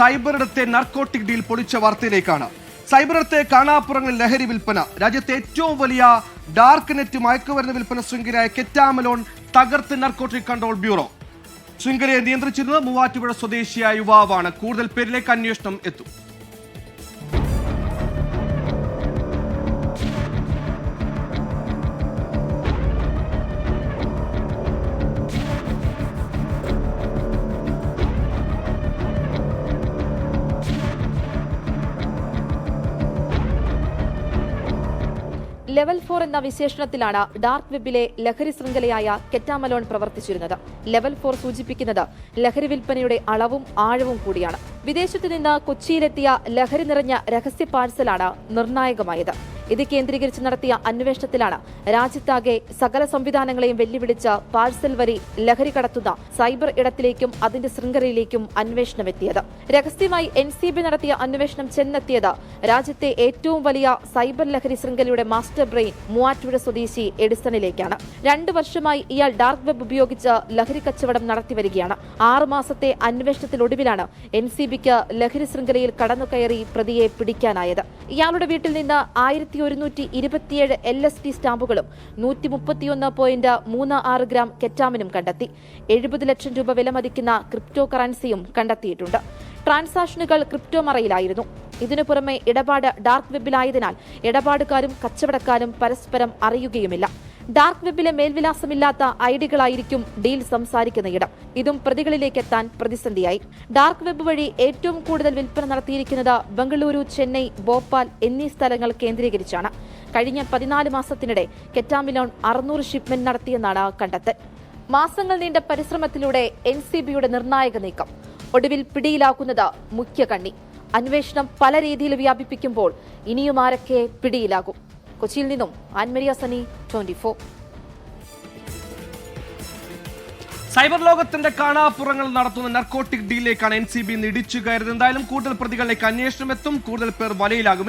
Cyber ഇടത്തെ narcotic deal പൊളിച്ച വാർത്തയിലേക്കാണ്. സൈബറിടത്തെ കാണാപ്പുറങ്ങളിൽ ലഹരി വിൽപ്പന രാജ്യത്തെ ഏറ്റവും വലിയ ഡാർക്ക് നെറ്റ് മയക്കുമരുന്ന് വിൽപ്പന ശൃംഖലയായ കെറ്റാമലോൺ തകർത്ത് നർക്കോട്ടിക് കൺട്രോൾ ബ്യൂറോ ശൃംഖലയെ നിയന്ത്രിച്ചിരുന്നത് മൂവാറ്റുപുഴ സ്വദേശിയായ യുവാവാണ്. കൂടുതൽ പേരിലേക്ക് അന്വേഷണം എത്തും. ലെവൽ ഫോർ എന്ന വിശേഷണത്തിലാണ് ഡാർക്ക് വെബിലെ ലഹരി ശൃംഖലയായ കെറ്റാമലോൺ പ്രവർത്തിച്ചിരുന്നത്. ലെവൽ ഫോർ സൂചിപ്പിക്കുന്നത് ലഹരി വിൽപ്പനയുടെ അളവും ആഴവും കൂടിയാണ്. വിദേശത്തു നിന്ന് കൊച്ചിയിലെത്തിയ ലഹരി നിറഞ്ഞ രഹസ്യ പാഴ്സലാണ് നിർണായകമായത്. ഇത് കേന്ദ്രീകരിച്ച് നടത്തിയ അന്വേഷണത്തിലാണ് രാജ്യത്താകെ സകല സംവിധാനങ്ങളെയും വെല്ലുവിളിച്ച് പാഴ്സൽ വരി ലഹരി കടത്തുന്ന സൈബർ ഇടത്തിലേക്കും അതിന്റെ ശൃംഖലയിലേക്കും അന്വേഷണം എത്തിയത്. രഹസ്യമായി എൻ സി ബി നടത്തിയ അന്വേഷണം ചെന്നെത്തിയത് രാജ്യത്തെ ഏറ്റവും വലിയ സൈബർ ലഹരി ശൃംഖലയുടെ മാസ്റ്റർ ബ്രെയിൻ മൂവാറ്റുപുഴ സ്വദേശി എഡിസണിലേക്കാണ്. രണ്ടു വർഷമായി ഇയാൾ ഡാർക്ക് വെബ് ഉപയോഗിച്ച് ലഹരി കച്ചവടം നടത്തിവരികയാണ് ആറു മാസത്തെ അന്വേഷണത്തിലൊടുവിലാണ് എൻ സി ബിക്ക് ലഹരി ശൃംഖലയിൽ കടന്നുകയറി പ്രതിയെ പിടിക്കാനായത്. ഇയാളുടെ വീട്ടിൽ നിന്ന് ആയിരത്തി ഒരുന്നൂറ്റി ഇരുപത്തിയേഴ് എൽ എസ് ടി സ്റ്റാമ്പുകളും നൂറ്റി മുപ്പത്തിയൊന്ന് പോയിന്റ് മൂന്ന് ആറ് ഗ്രാം കെറ്റാമിനും കണ്ടെത്തി. എഴുപത് ലക്ഷം രൂപ വിലമതിക്കുന്ന ക്രിപ്റ്റോ കറൻസിയും കണ്ടെത്തിയിട്ടുണ്ട്. ട്രാൻസാക്ഷനുകൾ ക്രിപ്റ്റോ മറയിലായിരുന്നു ഇതിനു പുറമെ ഇടപാട് ഡാർക്ക് വെബിലായതിനാൽ ഇടപാടുകാരും കച്ചവടക്കാരും പരസ്പരം അറിയുകയുമില്ല. ഡാർക്ക് വെബിലെ മേൽവിലാസമില്ലാത്ത ഐഡികളായിരിക്കും ഡീൽ സംസാരിക്കുന്ന ഇടം. ഇതും പ്രതികളിലേക്ക് എത്താൻ പ്രതിസന്ധിയായി. ഡാർക്ക് വെബ് വഴി ഏറ്റവും കൂടുതൽ വിൽപ്പന നടത്തിയിരിക്കുന്നത് ബംഗളൂരു ചെന്നൈ ഭോപ്പാൽ എന്നീ സ്ഥലങ്ങൾ കേന്ദ്രീകരിച്ചാണ്. കഴിഞ്ഞ പതിനാല് മാസത്തിനിടെ കെറ്റാമിലോൺ അറുന്നൂറ് ഷിപ്മെന്റ് നടത്തിയെന്നാണ് കണ്ടെത്തൽ. മാസങ്ങൾ നീണ്ട പരിശ്രമത്തിലൂടെ എൻ സി ബിയുടെ നിർണായക നീക്കം. ഒടുവിൽ പിടിയിലാക്കുന്നത് മുഖ്യ കണ്ണി. അന്വേഷണം പല രീതിയിൽ വ്യാപിപ്പിക്കുമ്പോൾ ഇനിയും ആരൊക്കെ പിടിയിലാകും? കൊച്ചിയിൽ നിന്നും ആൻമരിയ സനി ട്വന്റി ഫോർ. സൈബർ ലോകത്തിന്റെ കാണാപ്പുറങ്ങൾ നടത്തുന്ന നർക്കോട്ടിക് ഡീലിലേക്കാണ് എൻ സി ബി ഇടിച്ചു കയറിയത്. എന്തായാലും കൂടുതൽ പ്രതികളിലേക്ക് അന്വേഷണം എത്തും. കൂടുതൽ പേർ വലയിലാകും.